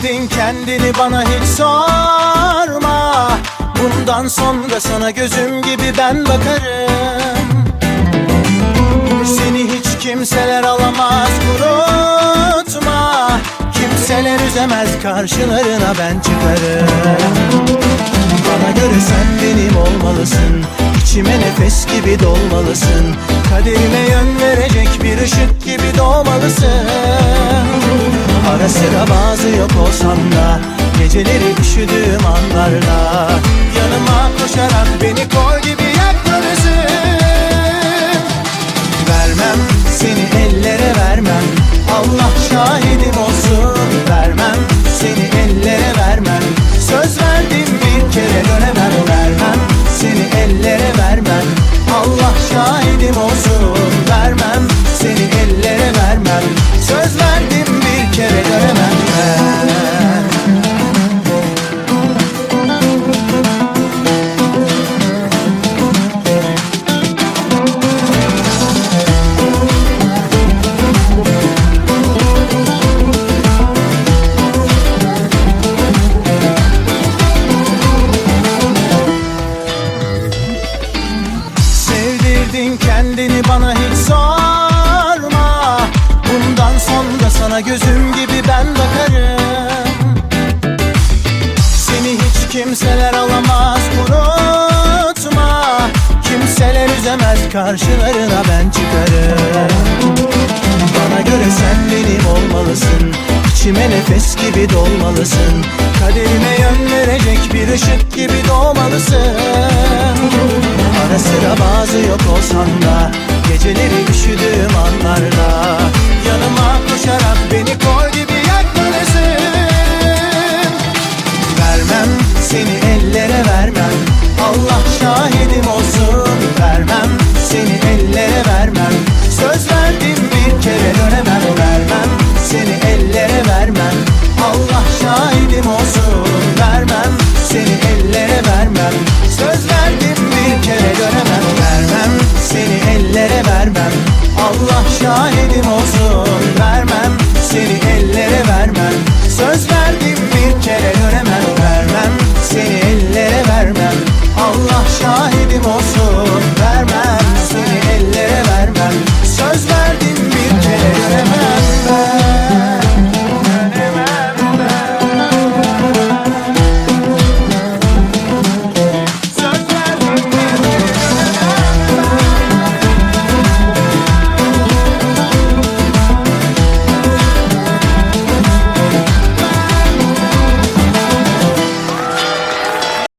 Sevdirdin kendini bana hiç sorma. Bundan sonra sana gözüm gibi ben bakarım. Seni hiç kimseler alamaz kurutma Kimseler üzemez karşılarına ben çıkarım. Bana göre sen benim olmalısın. İçime nefes gibi dolmalısın. Kaderime yön verecek bir ışık gibi doğmalısın Ara sıra bazı yok olsam da Geceleri üşüdüğüm anlarda Yanıma koşarak beni kor gibi yakmalısın Vermem seni ellere vermem Allah şahidim olsun. Vermem seni ellere vermem Söz verdim bir kere dönemem. Vermem seni ellere vermem Allah şahidim olsun Sevdirdin kendini bana hiç sorma. Bundan sonra sana gözüm gibi ben bakarım. Seni hiç kimseler alamaz unutma. Kimseler üzemez karşılarına ben çıkarım. Bana göre sen benim olmalısın. İçime nefes gibi dolmalısın. Kaderime yön verecek bir ışık gibi doğmalısın Ara sıra bazı yok olsam da Geceleri üşüdüğüm anlarda. Söz verdim